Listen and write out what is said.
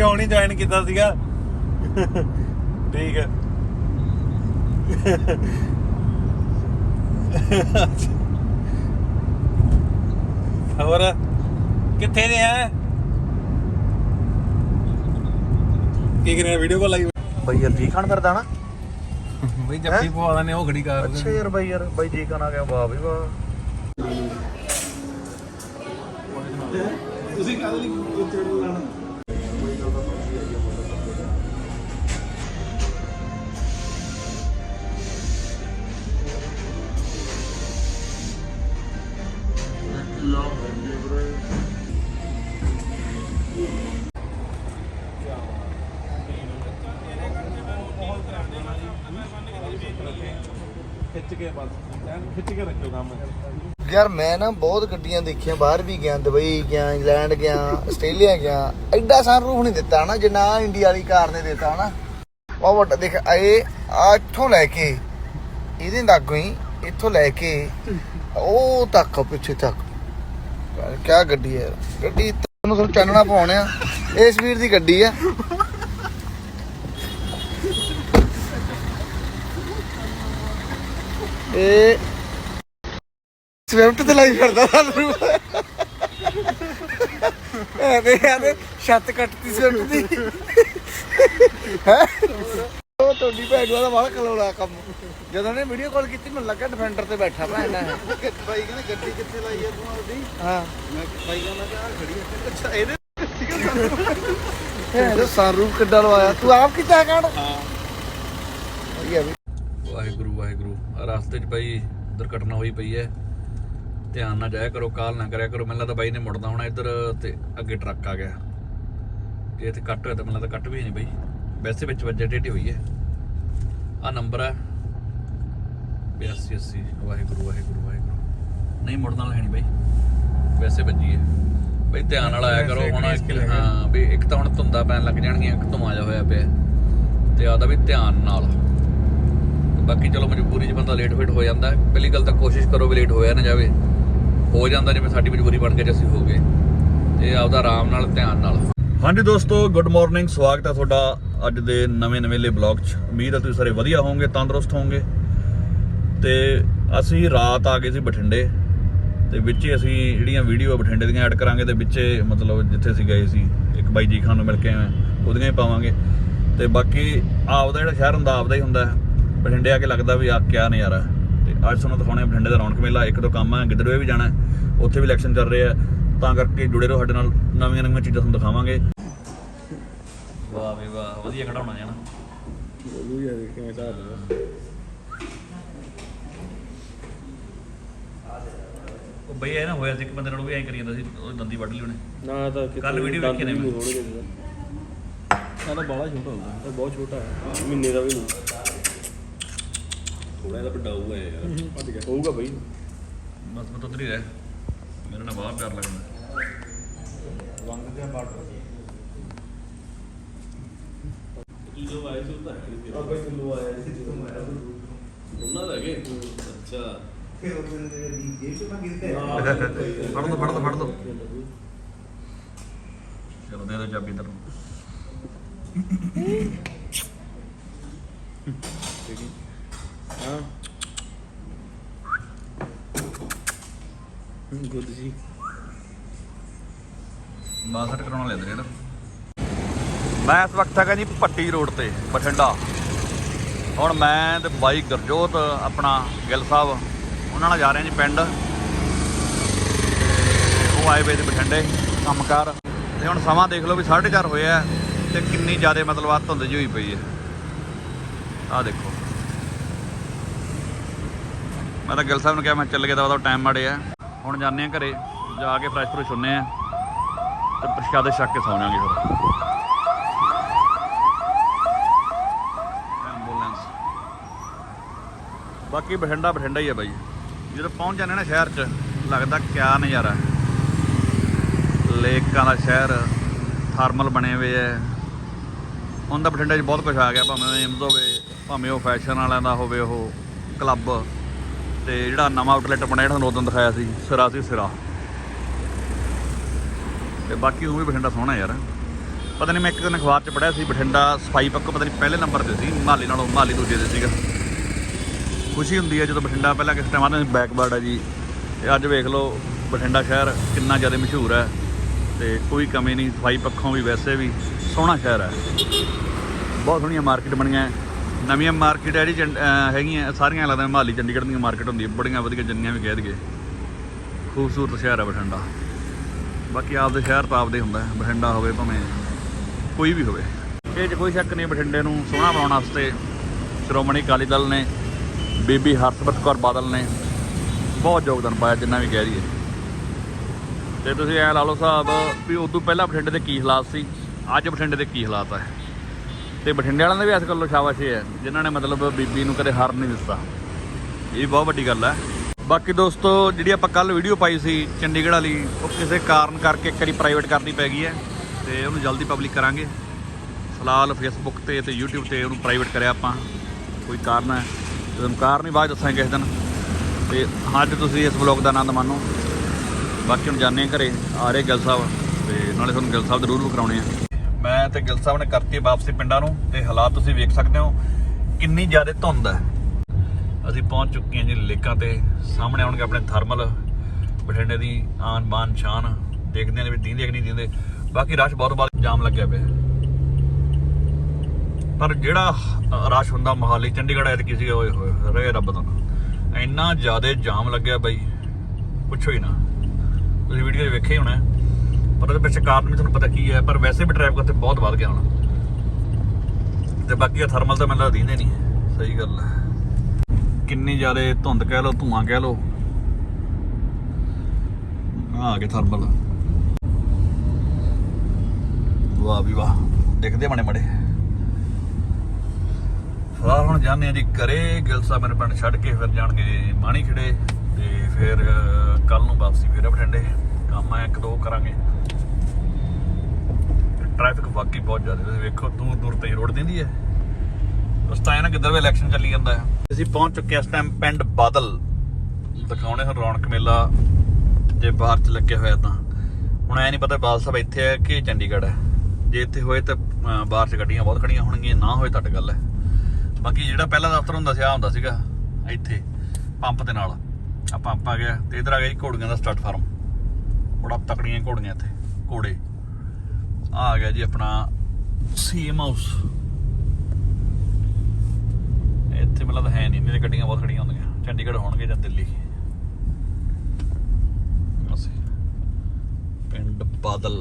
ਅਸੀਂ ਹੁਣ ਹੀ ਜੁਆਇਨ ਕੀਤਾ ਸੀਗਾ। ਠੀਕ ਹੈ ਹੋਰ ਕਿੱਥੇ ਨੇ ਆ? ਕੀ ਕਰਿਆ ਵੀਡੀਓ ਕਾਲ ਲਾਈ? ਬਈ ਯਾਰ ਜੀ ਖਾਨ ਫਿਰਦਾ ਨਾ। ਬਈ ਜੱਫੀ ਪਵਾ ਦਾਨੇ ਉਹ ਖੜੀ ਕਾਰ ਅੱਛਾ ਯਾਰ ਬਈ ਯਾਰ ਬਈ ਜੀ ਖਾਨ ਆ ਗਿਆ ਵਾਹ ਬਈ ਵਾਹ। ਤੁਸੀਂ ਕੱਲ ਲਈ ਉੱਤੇ ਲਾਣਾ ਖਿੱਚ ਕੇ ਬਸ, ਐਨ ਖਿੱਚ ਕੇ ਰੱਖਿਓ ਕੰਮ। ਯਾਰ ਮੈਂ ਨਾ ਬਹੁਤ ਗੱਡੀਆਂ ਦੇਖੀਆਂ, ਬਾਹਰ ਵੀ ਗਿਆ, ਦੁਬਈ ਗਿਆ, ਇੰਗਲੈਂਡ ਗਿਆ, ਆਸਟ੍ਰੇਲੀਆ ਗਿਆ। ਐਡਾ ਸਨਰੂਫ ਨਹੀਂ ਦਿੱਤਾ ਨਾ ਜਿੰਨਾ ਇੰਡੀਆ ਵਾਲੀ ਕਾਰ ਨੇ ਦਿੱਤਾ ਨਾ ਉਹ ਵੱਡਾ ਦੇਖ ਇਹ ਆ ਇੱਥੋਂ ਲੈ ਕੇ, ਇਹਦੇ ਤੱਕ ਹੀ ਇੱਥੋਂ ਲੈ ਕੇ, ਉਹ ਤੱਕ, ਪਿੱਛੇ ਤੱਕ। ਕਿਆ ਗੱਡੀ ਹੈ ਗੱਡੀ ਤੈਨੂੰ ਤੁਹਾਨੂੰ ਚਾਨਣਾ ਪਾਉਣਿਆ ਇਸ ਵੀਰ ਦੀ ਗੱਡੀ ਆ। ਇਹ ਸਵਿਫਟ ਤੇ ਲਾਈ ਫਿਰਦਾ ਸਾਨੂੰ। ਐਵੇਂ ਯਾਰ ਛੱਤ ਕੱਟਤੀ ਸਵਿਫਟ ਦੀ। ਹੈ? ਉਹ ਤੁਹਾਡੀ ਭੈਣ ਦਾ ਵਾਲਾ ਕਲੋੜਾ ਕੰਮ। ਜਦੋਂ ਨੇ ਵੀਡੀਓ ਕਾਲ ਕੀਤੀ ਮੈਨੂੰ ਲੱਗਾ ਡਿਫੈਂਡਰ ਤੇ ਬੈਠਾ ਭੈਣ ਨਾਲ। ਬਾਈ ਕਹਿੰਦਾ ਗੱਡੀ ਕਿੱਥੇ ਲਾਈ ਆ ਤੂੰ ਆਪਦੀ? ਹਾਂ। ਮੈਂ ਬਾਈ ਕਹਿੰਦਾ ਕਿ ਆ ਖੜੀ ਆ। ਅੱਛਾ ਇਹਦੇ ਇਹ ਸਨਰੂਫ ਕਿੱਡਾ ਲਵਾਇਆ? ਤੂੰ ਆਪ ਕੀਤਾ ਕਾਣ ਹਾਂ। ਵਧੀਆ ਵੀ ਵਾਹਿਗੁਰੂ ਵਾਹਿਗੁਰੂ। ਰਸਤੇ 'ਚ ਬਾਈ ਦੁਰਘਟਨਾ ਹੋਈ ਪਈ ਹੈ ਧਿਆਨ ਨਾਲ ਜਾਇਆ ਕਰੋ ਕਾਲ ਨਾ ਕਰਿਆ ਕਰੋ। ਮੈਨੂੰ ਲੱਗਦਾ ਬਾਈ ਨੇ ਮੁੜਨਾ ਹੋਣਾ ਇੱਧਰ ਤੇ ਅੱਗੇ ਟਰੱਕ ਆ ਗਿਆ। ਜੇ ਇੱਥੇ ਕੱਟ ਹੋਇਆ ਤਾਂ ਮੈਨੂੰ ਲੱਗਦਾ ਕੱਟ ਵੀ ਨਹੀਂ ਬਾਈ। ਵੈਸੇ ਵਿੱਚ ਵੱਜੇ ਟੇਢੀ ਹੋਈ ਹੈ ਆ ਨੰਬਰ ਹੈ 8280 ਵਾਹਿਗੁਰੂ ਵਾਹਿਗੁਰੂ ਵਾਹਿਗੁਰੂ। ਨਹੀਂ ਮੁੜਨ ਨਹੀਂ ਬਾਈ। ਵੈਸੇ ਵੱਜੀ ਹੈ ਬਾਈ ਧਿਆਨ ਨਾਲ ਆਇਆ ਕਰੋ। ਹੁਣ ਹਾਂ ਵੀ ਇੱਕ ਤਾਂ ਹੁਣ ਧੁੰਦਾ ਪੈਣ ਲੱਗ ਜਾਣਗੀਆਂ ਇੱਕ ਧੁਆਂ ਜਾ ਹੋਇਆ ਪਿਆ। ਤੇ ਆਦਾ ਵੀ ਧਿਆਨ ਨਾਲ। ਬਾਕੀ ਚਲੋ ਮਜਬੂਰੀ 'ਚ ਬੰਦਾ ਲੇਟ ਫੇਟ ਹੋ ਜਾਂਦਾ ਪਹਿਲੀ ਗੱਲ ਤਾਂ ਕੋਸ਼ਿਸ਼ ਕਰੋ ਵੀ ਲੇਟ ਹੋਇਆ ਨਾ ਜਾਵੇ। ਹੋ ਜਾਂਦਾ ਜਿਵੇਂ ਸਾਡੀ ਮਜਬੂਰੀ ਬਣ ਕੇ ਜੇ ਅਸੀਂ ਹੋ ਗਏ। ਤੇ ਆਪਦਾ ਆਰਾਮ ਨਾਲ, ਧਿਆਨ ਨਾਲ। ਹਾਂਜੀ ਦੋਸਤੋ ਗੁੱਡ ਮਾਰਨਿੰਗ ਸਵਾਗਤ ਹੈ ਤੁਹਾਡਾ ਅੱਜ ਦੇ ਨਵੇਂ ਨਵੇਂਲੇ ਬਲੌਗ 'ਚ। ਉਮੀਦ ਹੈ ਤੁਸੀਂ ਸਾਰੇ ਵਧੀਆ ਹੋਵੋਗੇ, ਤੰਦਰੁਸਤ ਹੋਵੋਗੇ। ਤੇ ਅਸੀਂ ਰਾਤ ਆ ਗਏ ਸੀ ਬਠਿੰਡੇ। ਤੇ ਵਿੱਚੇ ਅਸੀਂ ਜਿਹੜੀਆਂ ਵੀਡੀਓ ਬਠਿੰਡੇ ਦੀਆਂ ਐਡ ਕਰਾਂਗੇ ਤੇ ਵਿੱਚ ਮਤਲਬ ਜਿੱਥੇ ਅਸੀਂ ਗਏ ਸੀ, ਇੱਕ ਬਾਈ ਜੀ ਖਾਨ ਨੂੰ ਮਿਲ ਕੇ ਆਏ ਉਹਦੀਆਂ ਹੀ ਪਾਵਾਂਗੇ। ਤੇ ਬਾਕੀ ਆਪਦਾ ਜਿਹੜਾ ਸ਼ਹਿਰ ਹੁੰਦਾ, ਆਪਦਾ ਹੀ ਹੁੰਦਾ ਹੈ। ਬਠਿੰਡੇ ਆ ਕੇ ਲੱਗਦਾ ਵੀ ਆ ਕਿਆ ਨਜ਼ਾਰਾ। ਤੇ ਅੱਜ ਤੁਹਾਨੂੰ ਦਿਖਾਉਣੇ ਆ ਬਠਿੰਡੇ ਦਾ ਰੌਣਕ ਮੇਲਾ ਇੱਕ ਦੋ ਕੰਮ ਹੈ ਗਿੱਦੜਵੇ ਵੀ ਜਾਣਾ ਉੱਥੇ ਵੀ ਇਲੈਕਸ਼ਨ ਚੱਲ ਰਹੇ ਆ। ਤਾਂ ਕਰਕੇ ਜੁੜੇ ਰਹੋ ਸਾਡੇ ਨਾਲ ਨਵੀਆਂ ਨਵੀਆਂ ਚੀਜ਼ਾਂ ਤੁਹਾਨੂੰ ਦਿਖਾਵਾਂਗੇ। ਵਾਹ ਵੀ ਵਾਹ ਵਧੀਆ ਖੜਾਉਣਾ ਜਾਣਾ ਬੋਲੂ ਯਾਰ ਕਿਵੇਂ ਹਿਸਾਬ ਉਹ ਬਈ ਇਹ ਨਾ ਹੋਇਆ ਸੀ ਇੱਕ ਬੰਦੇ ਨਾਲ ਵੀ ਐਂ ਕਰੀ ਜਾਂਦਾ ਸੀ ਉਹ ਦੰਦੀ ਵੱਢ ਲਈ ਉਹਨੇ। ਨਾ ਤਾਂ ਕੱਲ੍ਹ video ਵੇਖੀ ਨੇ ਮੈਂ। ਤਾਂ ਬਾਲਾ ਛੋਟਾ ਹੁੰਦਾ ਬਹੁਤ ਛੋਟਾ ਹੈ। ਮਹੀਨੇ ਦਾ ਵੀ ਨਹੀਂ। ਥੋੜਾ ਜਿਹਾ ਵੱਡਾ ਹੋਊਗਾ ਯਾਰ। ਹੋਊਗਾ ਬਈ। ਬਸ ਮੈਂ ਤਾਂ ਉੱਧਰ ਹੀ ਰਹਿ। ਮੇਰੇ ਨਾਲ ਬਾਹਰ ਪਿਆਰ ਲੱਗਦਾ। ਰੰਗ ਦੇ ਬਾਰਡਰ ਜੋ ਆਇਆ ਸੀ ਤਾਂ ਹੈ ਨਹੀਂ। ਆ ਬਈ ਕਿਲੋ ਆਇਆ ਸੀ ਜਦੋਂ ਮੈਂ ਉਹਨਾਂ ਦਾ ਹੈਗੇ ਅੱਛਾ। ਫਿਰ ਉਹ ਮੇਰੇ ਦੀ ਜੇਬ ਚ ਮੈਂ ਗਿਰਦੇ ਫੜ ਦੋ ਫੜ ਦੋ ਫੜ ਦੋ। ਚਲੋ ਦੇ ਦੋ ਚਾਬੀ ਨੂੰ ਹਾਂ ਗੁੱਡ ਜੀ। ਕਰਾਉਣ ਨਾ ਮੈਂ ਇਸ ਵਕਤ ਹੈਗਾ ਜੀ ਪੱਟੀ ਰੋਡ ਤੇ ਬਠਿੰਡਾ। ਹੁਣ ਮੈਂ ਤੇ ਬਾਈ ਗਰਜੋਤ ਆਪਣਾ ਗਿੱਲ ਸਾਹਿਬ ਉਹਨਾਂ ਨਾਲ ਜਾ ਰਹੇ ਹਾਂ ਜੀ ਪਿੰਡ। ਉਹ ਆਏ ਵੇ ਤੇ ਬਠਿੰਡੇ ਕੰਮਕਾਰ। ਤੇ ਹੁਣ ਸਮਾਂ ਦੇਖ ਲਓ ਵੀ 4:30 ਹੋਇਆ ਤੇ ਕਿੰਨੀ ਜ਼ਿਆਦਾ ਮਤਲਬ ਆ ਧੁੰਦ ਜਿਹੀ ਹੋਈ ਪਈ ਹੈ। ਆਹ ਦੇਖੋ। ਮੈਂ ਤਾਂ ਗਿੱਲ ਸਾਹਿਬ ਨੂੰ ਕਿਹਾ ਮੈਂ ਚੱਲ ਗਿਆ ਤਾਂ ਉਹਦਾ ਟਾਈਮ ਮਾੜੇ ਆ। ਹੁਣ ਜਾਂਦੇ ਆ ਘਰੇ, ਜਾ ਕੇ ਫਰੈਸ਼ ਫਰੁਸ਼ ਹੁੰਨੇ ਆ ਤੇ ਪ੍ਰਸ਼ਾਦੇ ਛੱਕ ਕੇ ਸੌਂ ਜਾਾਂਗੇ ਫਿਰ। ਐਂਬੂਲੈਂਸ ਬਾਕੀ ਬਠਿੰਡਾ ਬਠਿੰਡਾ ਹੀ ਆ ਬਾਈ। ਜਦੋਂ ਪਹੁੰਚ ਜਾਂਦੇ ਨਾ ਸ਼ਹਿਰ 'ਚ, ਲੱਗਦਾ ਕਿਆ ਨਜ਼ਾਰਾ। ਲੇਕਾਂ ਦਾ ਸ਼ਹਿਰ, ਥਰਮਲ ਬਣੇ ਹੋਏ ਐ ਹੁਣ ਤਾਂ ਬਠਿੰਡੇ 'ਚ ਬਹੁਤ ਕੁਝ ਆ ਗਿਆ, ਭਾਵੇਂ ਉਹ ਏਮਜ਼ ਹੋਵੇ, ਭਾਵੇਂ ਉਹ ਫੈਸ਼ਨ ਵਾਲਿਆਂ ਦਾ ਹੋਵੇ, ਉਹ ਕਲੱਬ ਤੇ ਜਿਹੜਾ ਨਵਾਂ ਆਊਟਲੈਟ ਬਣਿਆ ਜਿਹੜਾ ਤੁਹਾਨੂੰ ਉਦੋਂ ਦਿਖਾਇਆ ਸੀ, ਸਿਰਾ ਸੀ ਸਿਰਾ। ਤੇ ਬਾਕੀ ਉਹ ਵੀ ਬਠਿੰਡਾ ਸੋਹਣਾ ਯਾਰ। ਪਤਾ ਨਹੀਂ ਮੈਂ ਇੱਕ ਦਿਨ ਅਖਬਾਰ 'ਚ ਪੜ੍ਹਿਆ ਸੀ, ਬਠਿੰਡਾ ਸਫ਼ਾਈ ਪੱਖੋਂ ਪਤਾ ਨਹੀਂ ਪਹਿਲੇ ਨੰਬਰ ਤੇ ਸੀ, ਮਹਾਲੀ ਨਾਲੋਂ ਮਹਾਲੀ ਦੂਜੇ ਤੇ ਸੀਗਾ। ਖੁਸ਼ੀ ਹੁੰਦੀ ਹੈ ਜਦੋਂ ਬਠਿੰਡਾ ਪਹਿਲਾਂ ਕਿਸ ਟਾਈਮ ਆਉਂਦਾ ਬੈਕਵਰਡ ਹੈ ਜੀ। ਤੇ ਅੱਜ ਵੇਖ ਲਓ, ਬਠਿੰਡਾ ਸ਼ਹਿਰ ਕਿੰਨਾ ਜ਼ਿਆਦਾ ਮਸ਼ਹੂਰ ਹੈ। ਤੇ ਕੋਈ ਕਮੀ ਨਹੀਂ ਸਫ਼ਾਈ ਪੱਖੋਂ ਵੀ ਵੈਸੇ ਵੀ ਸੋਹਣਾ ਸ਼ਹਿਰ ਹੈ। ਬਹੁਤ ਸੋਹਣੀਆਂ ਮਾਰਕੀਟ ਬਣੀਆਂ ਨਵੀਆਂ ਮਾਰਕੀਟ ਹੈ ਜਿਹੜੀ ਚੰਡ- ਹੈਗੀਆਂ, ਸਾਰੀਆਂ ਲੱਗਦਾ ਮਹਾਲੀ, ਚੰਡੀਗੜ੍ਹ ਦੀਆਂ ਮਾਰਕੀਟ ਹੁੰਦੀ ਹੈ ਬੜੀਆਂ ਵਧੀਆ ਜਿੰਨੀਆਂ ਵੀ ਕਹਿ ਦਈਏ। ਖੂਬਸੂਰਤ ਸ਼ਹਿਰ ਹੈ ਬਠਿੰਡਾ। ਬਾਕੀ ਆਪਦੇ ਸ਼ਹਿਰ ਤਾਂ ਆਪਦੇ ਹੁੰਦਾ, ਬਠਿੰਡਾ ਹੋਵੇ ਭਾਵੇਂ ਕੋਈ ਵੀ ਹੋਵੇ। ਇਹ 'ਚ ਕੋਈ ਸ਼ੱਕ ਨਹੀਂ, ਬਠਿੰਡੇ ਨੂੰ ਸੋਹਣਾ ਬਣਾਉਣ ਵਾਸਤੇ ਸ਼੍ਰੋਮਣੀ ਅਕਾਲੀ ਦਲ ਨੇ, ਬੀਬੀ ਹਰਸਿਮਰਤ ਕੌਰ ਬਾਦਲ ਨੇ ਬਹੁਤ ਯੋਗਦਾਨ ਪਾਇਆ, ਜਿੰਨਾ ਵੀ ਕਹਿ ਦਈਏ। ਤੇ ਤੁਸੀਂ ਐ ਲਾ ਲਓ ਸਾਹਿਬ ਵੀ ਉਦੋਂ ਪਹਿਲਾਂ ਬਠਿੰਡੇ ਦੇ ਕੀ ਹਾਲਾਤ ਸੀ, ਅੱਜ ਬਠਿੰਡੇ ਦੇ ਕੀ ਹਾਲਾਤ ਹੈ ਤੇ ਬਠਿੰਡੇ ਵਾਲਿਆਂ ਦਾ ਵੀ ਇਸ ਗੱਲੋਂ ਸ਼ਾਬਾਸ਼ ਹੈ, ਜਿਨ੍ਹਾਂ ਨੇ ਮਤਲਬ ਬੀਬੀ ਨੂੰ ਕਦੇ ਹਾਰ ਨਹੀਂ ਦਿੱਤਾ। ਇਹ ਬਹੁਤ ਵੱਡੀ ਗੱਲ ਹੈ। ਬਾਕੀ ਦੋਸਤੋ, ਜਿਹੜੀ ਆਪਾਂ ਕੱਲ ਵੀਡੀਓ ਪਾਈ ਸੀ ਚੰਡੀਗੜ੍ਹ ਵਾਲੀ, ਉਹ ਕਿਸੇ ਕਾਰਨ ਕਰਕੇ ਇੱਕ ਵਾਰੀ ਪ੍ਰਾਈਵੇਟ ਕਰਨੀ ਪੈ ਗਈ ਹੈ ਤੇ ਉਹਨੂੰ ਜਲਦੀ ਪਬਲਿਕ ਕਰਾਂਗੇ। ਫਿਲਹਾਲ ਫੇਸਬੁੱਕ ਤੇ ਤੇ YouTube ਤੇ ਉਹਨੂੰ ਪ੍ਰਾਈਵੇਟ ਕਰਿਆ ਆਪਾਂ। ਕੋਈ ਕਾਰਨ ਹੈ? ਜਦੋਂ ਕਾਰਨ ਹੀ ਬਾਅਦ ਦੱਸਾਂਗੇ ਕਿਸੇ ਦਿਨ। ਤੇ ਅੱਜ ਤੁਸੀਂ ਇਸ ਵਲੌਗ ਦਾ ਆਨੰਦ ਮਾਣੋ। ਬਾਕੀ ਹੁਣ ਜਾਣੇ ਘਰੇ, ਆ ਰਹੇ ਗਿੱਲ ਸਾਹਿਬ। ਤੇ ਨਾਲੇ ਤੁਹਾਨੂੰ ਗਿੱਲ ਸਾਹਿਬ ਦੇ ਰੂਲ ਕਰਾਉਣੇ ਆ। ਮੈਂ ਤੇ ਗਿੱਲ ਸਾਹਿਬ ਨੇ ਕਰਤੀ ਵਾਪਸੀ ਪਿੰਡਾਂ ਨੂੰ ਤੇ ਹਾਲਾਤ ਤੁਸੀਂ ਵੇਖ ਸਕਦੇ ਹੋ। ਕਿੰਨੀ ਜ਼ਿਆਦਾ ਧੁੰਦ ਹੈ। ਅਸੀਂ ਪਹੁੰਚ ਚੁੱਕੇ ਹਾਂ ਜੀ ਲੇਕਾਂ ਤੇ। ਸਾਹਮਣੇ ਆਉਣਗੇ ਆਪਣੇ ਥਰਮਲ ਬਠਿੰਡੇ ਦੀ ਆਨ ਬਾਨ ਸ਼ਾਨ। ਦੇਖਦੇ ਨੇ ਵੀ ਦੀਂਦੇ ਕਿ ਨਹੀਂ ਦੀਂਦੇ ਬਾਕੀ ਰਸ਼ ਬਹੁਤ ਬਹੁਤ ਜਾਮ ਲੱਗਿਆ ਪਿਆ ਪਰ ਜਿਹੜਾ ਰਸ਼ ਹੁੰਦਾ ਮੋਹਾਲੀ ਚੰਡੀਗੜ੍ਹ ਐਤਕੀ ਸੀਗਾ ਹੋਏ ਹੋਏ, ਰੇ ਰੱਬ ਦਾ ਇੰਨਾ ਜ਼ਿਆਦਾ ਜਾਮ ਲੱਗਿਆ ਬਈ। ਪੁੱਛੋ ਹੀ ਨਾ। ਤੁਸੀਂ ਵੀਡੀਓ 'ਚ ਵੇਖਿਆ ਹੀ ਹੋਣਾ ਪਰ ਉਹਦੇ ਪਿੱਛੇ ਕਾਰਨ ਵੀ ਤੁਹਾਨੂੰ ਪਤਾ ਕੀ ਹੈ, ਪਰ ਵੈਸੇ ਵੀ ਟ੍ਰੈਫਿਕ ਉੱਥੇ ਬਹੁਤ ਵੱਧ ਗਿਆ ਹੁਣ। ਤੇ ਬਾਕੀ ਥਰਮਲ ਤਾਂ ਮੈਨੂੰ ਲੱਗਦਾ ਦੀਂਦੇ ਨਹੀਂ ਸਹੀ ਗੱਲ ਹੈ। ਕਿੰਨੀ ਜ਼ਿਆਦਾ ਧੁੰਦ ਕਹਿ ਲਓ, ਧੂਆਂ ਕਹਿ ਲਓ। ਆ ਗਏ ਥਰਮਲ ਵਾਹ ਵੀ ਵਾਹ, ਦਿਖਦੇ ਬਣੇ ਬੜੇ ਹਾਂ ਹੁਣ ਜਾਂਦੇ ਆ ਜੀ ਕਰੇ ਗਿਲ ਸਾਹਿਬ ਮੇਰੇ ਪਿੰਡ ਛੱਡ ਕੇ ਫਿਰ ਜਾਣਗੇ ਮਾਣੀ ਖੜੇ ਤੇ ਫਿਰ ਕੱਲ ਨੂੰ ਵਾਪਸੀ ਫਿਰ ਬਠਿੰਡੇ। ਕੰਮ ਆ ਇੱਕ ਦੋ ਕਰਾਂਗੇ। ਟ੍ਰੈਫਿਕ ਵਾਕਈ ਬਹੁਤ ਜ਼ਿਆਦਾ ਤੁਸੀਂ ਵੇਖੋ, ਦੂਰ ਦੂਰ ਤੇ ਰੋਡ ਦਿੰਦੀ ਹੈ। ਉਸ ਟਾਈਮ ਨਾ ਕਿੱਧਰ ਵੀ ਇਲੈਕਸ਼ਨ ਚੱਲੀ ਜਾਂਦਾ ਹੈ। ਅਸੀਂ ਪਹੁੰਚ ਚੁੱਕੇ ਹਾਂ ਇਸ ਟਾਈਮ ਪਿੰਡ ਬਾਦਲ। ਦਿਖਾਉਣੇ ਹੁਣ ਰੌਣਕ ਮੇਲਾ, ਜੇ ਬਾਹਰ ਚ ਲੱਗਿਆ ਹੋਇਆ ਤਾਂ। ਹੁਣ ਐ ਨਹੀਂ ਪਤਾ ਬਾਦਲ ਸਾਹਿਬ ਇੱਥੇ ਹੈ ਕਿ ਚੰਡੀਗੜ੍ਹ ਹੈ। ਜੇ ਇੱਥੇ ਹੋਏ ਤਾਂ ਬਾਹਰ ਚ ਗੱਡੀਆਂ ਬਹੁਤ ਖੜੀਆਂ ਹੋਣਗੀਆਂ, ਨਾ ਹੋਏ ਤਾਂ ਗੱਲ ਹੈ। ਬਾਕੀ ਜਿਹੜਾ ਪਹਿਲਾ ਦਫ਼ਤਰ ਹੁੰਦਾ ਸੀ ਆ ਹੁੰਦਾ ਸੀਗਾ, ਇੱਥੇ, ਪੰਪ ਦੇ ਨਾਲ। ਆ ਪੰਪ ਆ ਗਿਆ ਤੇ ਇਧਰ ਆ ਗਿਆ ਜੀ ਘੋੜੀਆਂ ਦਾ ਸਟਾਰਟ ਫਾਰਮ। ਬੜਾ ਤਕੜੀਆਂ ਘੋੜੀਆਂ ਇੱਥੇ, ਘੋੜੇ। ਆ ਗਿਆ ਜੀ ਆਪਣਾ ਸੀਐਮ ਹਾਊਸ। ਇੱਥੇ ਮਤਲਬ ਹੈ ਨਹੀਂ ਮੇਰੇ ਗੱਡੀਆਂ ਬਹੁਤ ਖੜੀਆਂ ਹੁੰਦੀਆਂ। ਚੰਡੀਗੜ੍ਹ ਹੋਣਗੇ ਜਾਂ ਦਿੱਲੀ। ਪਿੰਡ ਬਾਦਲ।